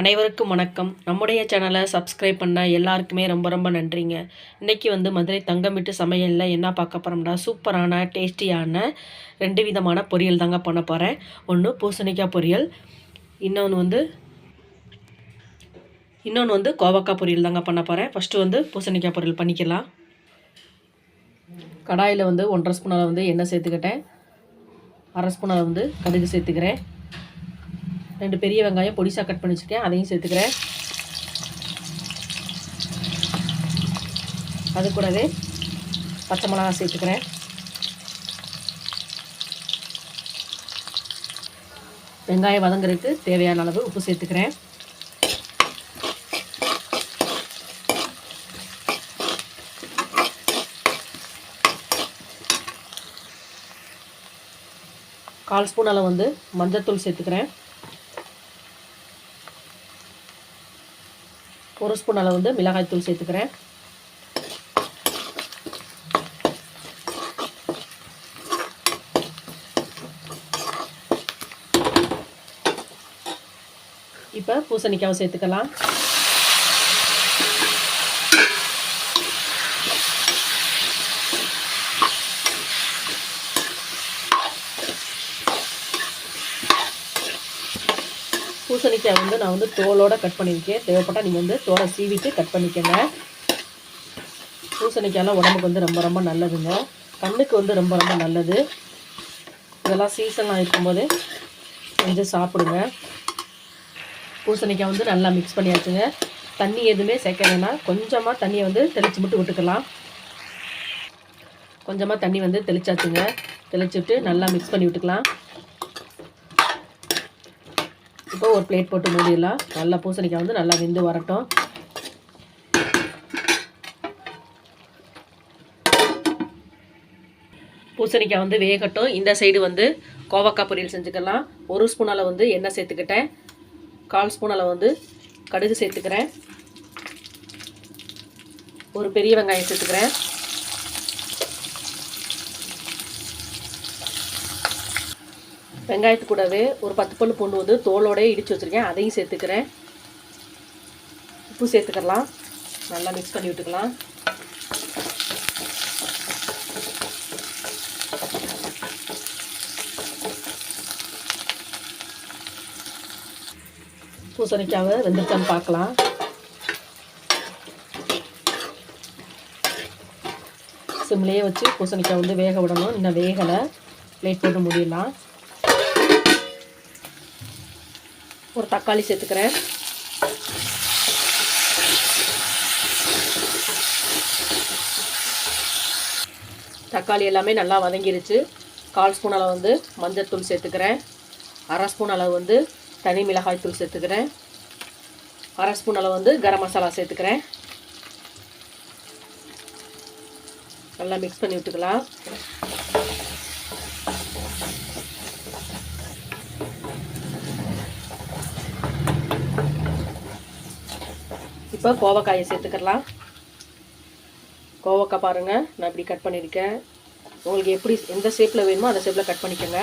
அனைவருக்கும் வணக்கம். நம்முடைய சேனலை சப்ஸ்கிரைப் பண்ண எல்லாருக்குமே ரொம்ப ரொம்ப நன்றிங்க. இன்றைக்கி வந்து மதுரை தங்கமிட்டு சமையலில் என்ன பார்க்க போகிறோம்னா சூப்பரான டேஸ்டியான ரெண்டு விதமான பொரியல் தாங்க பண்ண போகிறேன் ஒன்று பூசணிக்காய் பொரியல் இன்னொன்று வந்து இன்னொன்று வந்து கோவக்காய் பொரியல் தாங்க பண்ண போகிறேன் ஃபஸ்ட்டு வந்து பூசணிக்காய் பொரியல் பண்ணிக்கலாம். கடாயில் வந்து ஒன்றரை ஸ்பூன் அளவு வந்து எண்ணெய் சேர்த்துக்கிட்டேன். அரை ஸ்பூன் அளவு வந்து கடுகு சேர்த்துக்கிறேன். ரெண்டு பெரிய வெங்காயம் பொடிசாக கட் பண்ணி வச்சுருக்கேன் அதையும் சேர்த்துக்கிறேன். அது கூடவே பச்சை மிளகா சேர்த்துக்கிறேன். வெங்காயம் வதங்குறதுக்கு தேவையான அளவு உப்பு சேர்த்துக்கிறேன். கால் ஸ்பூன் அளவு வந்து மஞ்சத்தூள் சேர்த்துக்கிறேன். ஒரு ஸ்பூன் அளவு வந்து மிளகாய்த்தூள் சேர்த்துக்கிறேன். இப்போ பூசணிக்காவை சேர்த்துக்கலாம். பூசணிக்காய் வந்து நான் வந்து தோலோடு கட் பண்ணியிருக்கேன். தேவைப்பட்டால் நீங்கள் வந்து தோலை சீவிட்டு கட் பண்ணிக்கோங்க. பூசணிக்காயெல்லாம் உடம்புக்கு வந்து ரொம்ப ரொம்ப நல்லதுங்க. கண்ணுக்கு வந்து ரொம்ப ரொம்ப நல்லது. இதெல்லாம் சீசனாக இருக்கும்போது கொஞ்சம் சாப்பிடுங்க. பூசணிக்காய் வந்து நல்லா மிக்ஸ் பண்ணியாச்சுங்க. தண்ணி எதுவுமே சேர்க்க வேணாம். கொஞ்சமாக தண்ணியை வந்து தெளித்து மட்டும் விட்டுக்கலாம். கொஞ்சமாக தண்ணி வந்து தெளிச்சாச்சுங்க. தெளிச்சுட்டு நல்லா மிக்ஸ் பண்ணி விட்டுக்கலாம். இப்போ ஒரு பிளேட் போட்டு மூடிடலாம். நல்லா பூசணிக்காய் வந்து நல்லா வெந்து வரட்டும். பூசணிக்காய் வந்து வேகட்டும். இந்த சைடு வந்து கோவக்காய் பொரியல் செஞ்சுக்கலாம். ஒரு ஸ்பூன் அளவு வந்து எண்ணெய் சேர்த்துக்கிட்டேன். கால் ஸ்பூன் அளவு வந்து கடுகு சேர்த்துக்கிறேன். ஒரு பெரிய வெங்காயம் சேர்த்துக்கிறேன். வெங்காயத்து கூடவே ஒரு பத்து பல்லு பூண்டு வந்து தோலோடய இடித்து வச்சுருக்கேன். அதையும் சேர்த்துக்கிறேன். உப்பு சேர்த்துக்கலாம். நல்லா மிக்ஸ் பண்ணி விட்டுக்கலாம். பூசணிக்காவை வெந்துருச்சான்னு பார்க்கலாம். சிம்லேயே வச்சு பூசணிக்காய் வந்து வேக விடணும். இன்னும் வேகலை. பிளேட் போட்டு முடியலாம் ஒரு தக்காளி சேர்த்துக்கிறேன். தக்காளி எல்லாமே நல்லா வதங்கிருச்சு. கால் ஸ்பூன் அளவு வந்து மஞ்சத்தூள் சேர்த்துக்கிறேன். அரை ஸ்பூன் அளவு வந்து தனி மிளகாய் தூள் சேர்த்துக்கிறேன். அரை ஸ்பூன் அளவு வந்து கரம் மசாலா சேர்த்துக்கிறேன். நல்லா மிக்ஸ் பண்ணி விட்டுக்கலாம். இப்போ கோவக்காயை சேர்த்துக்கலாம் கோவக்காய் பாருங்கள் நான் இப்படி கட் பண்ணியிருக்கேன். உங்களுக்கு எப்படி எந்த ஷேப்பில் வேணுமோ அந்த ஷேப்பில் கட் பண்ணிக்கோங்க.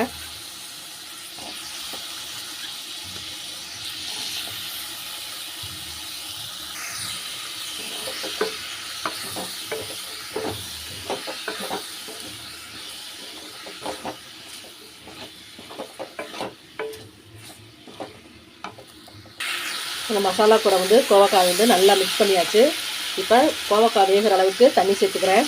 அந்த மசாலா கூட வந்து கோவக்காய் வந்து நல்லா மிக்ஸ் பண்ணியாச்சு. இப்போ கோவக்காய் வேகிற அளவுக்கு தண்ணி சேர்த்துக்கிறேன்.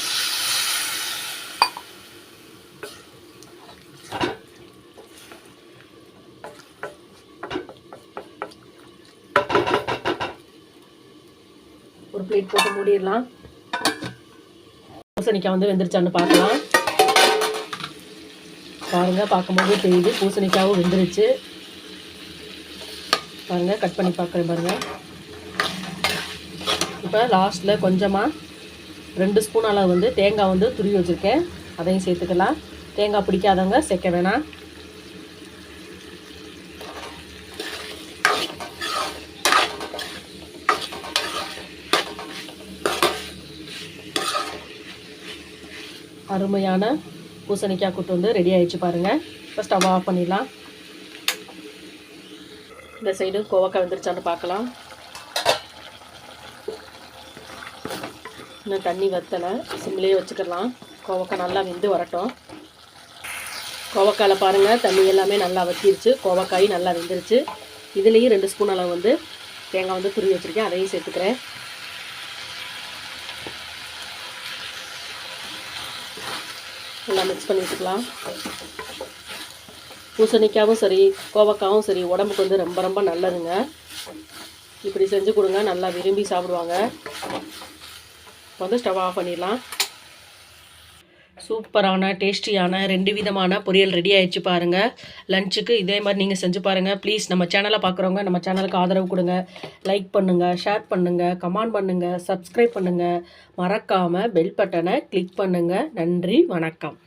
ஒரு பிளேட் போட்டு மூடிடலாம். பூசணிக்காய் வந்து வெந்துருச்சான்னு பார்க்கலாம். பாருங்கள் பார்க்கும்போது தெரியுது. பூசணிக்காவும் வெந்துருச்சு. பாருங்கள் கட் பண்ணி பார்க்குறேன் பாருங்கள் இப்போ லாஸ்ட்டில் கொஞ்சமாக ரெண்டு ஸ்பூன் அளவு வந்து தேங்காய் வந்து துருவி வச்சுருக்கேன். அதையும் சேர்த்துக்கலாம். தேங்காய் பிடிக்காதவங்க சேர்க்க வேணாம். அருமையான பூசணிக்காய் கூட்டு வந்து ரெடி ஆகிடுச்சு பாருங்கள் இப்போ ஸ்டவ் ஆஃப் பண்ணிடலாம். இந்த சைடு கோவக்காய் வெந்துருச்சான்னு பார்க்கலாம். இன்னும் தண்ணி வத்தலை சிம்லேயே வச்சுக்கலாம். கோவக்காய் நல்லா வெந்து வரட்டும். கோவக்காயில் பாருங்கள் தண்ணி எல்லாமே நல்லா வத்திருச்சு. கோவக்காய் நல்லா வெந்துருச்சு. இதுலேயும் ரெண்டு ஸ்பூன் அளவு வந்து தேங்காய் வந்து துருவி வச்சுருக்கேன். அதையும் சேர்த்துக்கிறேன். நல்லா மிக்ஸ் பண்ணி வச்சுக்கலாம். பூசணிக்காவும் சரி கோவக்காவும் சரி உடம்புக்கு வந்து ரொம்ப ரொம்ப நல்லதுங்க. இப்படி செஞ்சு கொடுங்க நல்லா விரும்பி சாப்பிடுவாங்க. இப்போ வந்து ஸ்டவ் ஆஃப் பண்ணிடலாம். சூப்பரான டேஸ்டியான ரெண்டு விதமான பொரியல் ரெடி ஆயிடுச்சு பாருங்கள் லஞ்சுக்கு இதே மாதிரி நீங்கள் செஞ்சு பாருங்கள் ப்ளீஸ் நம்ம சேனலை பார்க்குறவங்க நம்ம சேனலுக்கு ஆதரவு கொடுங்க. லைக் பண்ணுங்கள் ஷேர் பண்ணுங்கள் கமெண்ட் பண்ணுங்கள் சப்ஸ்கிரைப் பண்ணுங்கள் மறக்காமல் பெல் பட்டனை கிளிக் பண்ணுங்கள் நன்றி வணக்கம்.